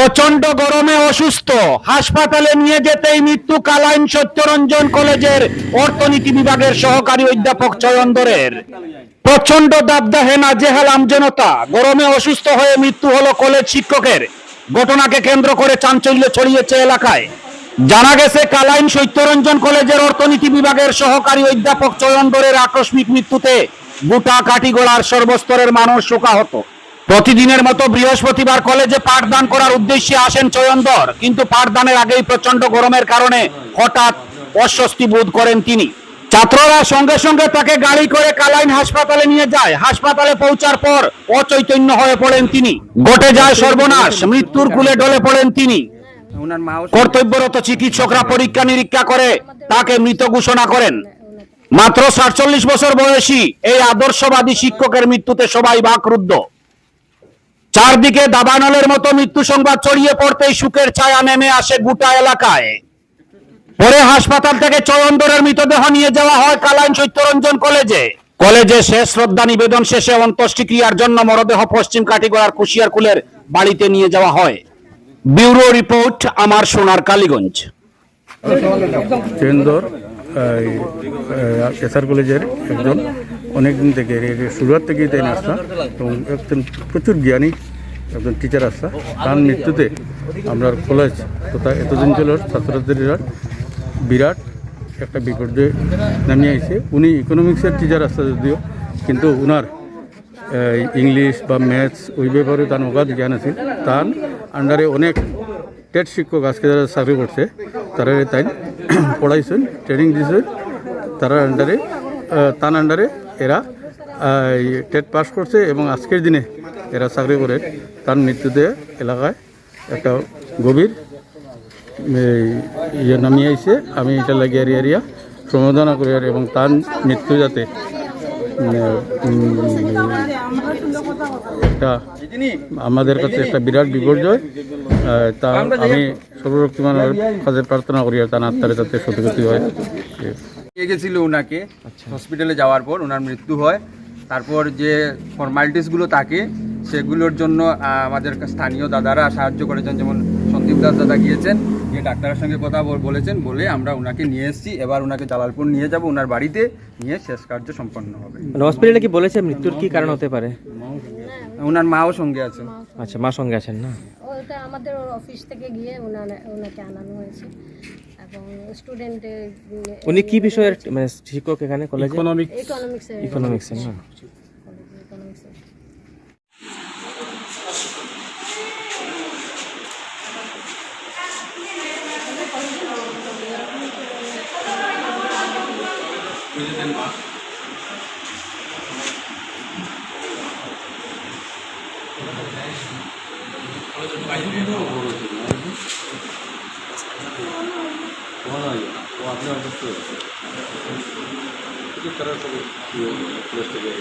প্রচণ্ড গরমে অসুস্থ। হাসপাতালে নিয়ে যেতেই মৃত্যু কালাইন সত্যরঞ্জন কলেজের অর্থনীতি বিভাগের সহকারী অধ্যাপক চয়ন্দরের প্রচণ্ড দাবদাহে নাজেহাল আমজনতা গরমে অসুস্থ হয়ে মৃত্যু হলো কলেজ শিক্ষকের। ঘটনাকে কেন্দ্র করে চাঞ্চল্য ছড়িয়েছে এলাকায়। জানা গেছে, কালাইন সত্যরঞ্জন কলেজের অর্থনীতি বিভাগের সহকারী অধ্যাপক চয়ন্দরের আকস্মিক মৃত্যুতে গোটা কাটিগোড়ার সর্বস্তরের মানুষ শোকাহত। প্রতিদিনের মতো বৃহস্পতিবার কলেজে পাঠদান করার উদ্দেশ্যে আসেন চয়ন্দর। কিন্তু পাঠদানের আগেই প্রচণ্ড গরমের কারণে হঠাৎ অস্বস্তি বোধ করেন তিনি। ছাত্ররা সঙ্গে সঙ্গে তাকে গাড়ি করে কালাইন হাসপাতালে নিয়ে যায়। হাসপাতালে পৌঁছার পর অচৈতন্য হয়ে পড়েন তিনি। ঘটে যায় সর্বনাশ, মৃত্যুর কুলে ডলে পড়েন তিনি। কর্তব্যরত চিকিৎসকরা পরীক্ষা নিরীক্ষা করে তাকে মৃত ঘোষণা করেন। মাত্র সাতচল্লিশ বছর বয়সী এই আদর্শবাদী শিক্ষকের মৃত্যুতে সবাই বাকরুদ্ধ। চারদিকে দাবানলের মতো মৃত্যু সংবাদ ছড়িয়ে পড়তেই সুখের ছায়া নেমে আসে গোটা এলাকায়। পরে হাসপাতাল থেকে চয়ন্দরের মৃতদেহ নিয়ে যাওয়া হয় কালাইন সত্যরঞ্জন কলেজে। কলেজে শেষ শ্রদ্ধা নিবেদন শেষে অন্ত্যেষ্টিক্রিয়ার জন্য মরদেহ পশ্চিম কাটিগড়ার কুশিয়ারকুলের বাড়িতে নিয়ে যাওয়া হয়। ব্যুরো রিপোর্ট, আমার সোনার কালীগঞ্জ। কলেজের একজন। অনেক দিন থেকে এর শুরুয়াত থেকেই তাই আসতা এবং একজন প্রচুর জ্ঞানী একজন টিচার আসতা তার মৃত্যুতে আমরা কলেজ তথা এতদিন ছিল ছাত্রছাত্রীরা বিরাট একটা বিপর্যয় নামিয়ে আইছে। উনি ইকোনমিক্সের টিচার আসতা যদিও কিন্তু এই, ইংলিশ বা ম্যাথস ওই ব্যাপারে তার অগাধ জ্ঞান আছে। তার আন্ডারে অনেক টেট শিক্ষক আজকে যারা চাকরি করছে তারা তাই পড়াইছেন ট্রেনিং দিয়েছেন তার আন্ডারে তার আন্ডারে টেট পাস করছে এবং আজকের দিনে এরা চাকরি করে। তার মৃত্যুতে এলাকায় একটা গভীর ইয়ে নামিয়ে আইছে। আমি এটা লাগে এরিয়া সম্বোধনা করি আর এবং তার মৃত্যু যাতে একটা আমাদের কাছে একটা বিরাট বিপর্যয় তা আমি সর্বশক্তিমানের কাছে প্রার্থনা করি আর তার আত্মারে যাতে সত্যগতি হয়। গেছিল ওনাকে হসপিটালে যাওয়ার পর ওনার মৃত্যু হয়। তারপর যে ফর্মালিটিসগুলো থাকে সেগুলোর জন্য আমাদের স্থানীয় দাদারা সাহায্য করেছেন। যেমন সন্দীপ দাস দাদা গিয়েছেন গিয়ে ডাক্তারের সঙ্গে কথা বলেছেন বলে আমরা ওনাকে নিয়ে এসেছি। এবার ওনাকে জালালপুর নিয়ে যাব ওনার বাড়িতে নিয়ে শেষ কার্য সম্পন্ন হবে। মানে হসপিটালে কি বলেছে মৃত্যুর কি কারণ হতে পারে? ওনার মাও সঙ্গে আছেন। আচ্ছা মা সঙ্গে আছেন না? ওটা আমাদের অফিস থেকে গিয়ে ওনাকে আনানো হয়েছে। স্টুডেন্টে উনি কি বিষয়ের মানে শিক্ষক এখানে কলেজে ইকোনমিক্স ইকোনমিক্স ইকোনমিক্স না? Thank you. ঘন হয়ে না ও আপনি অসুস্থ হয়েছে কিছু করার সব ব্যস্ত হয়ে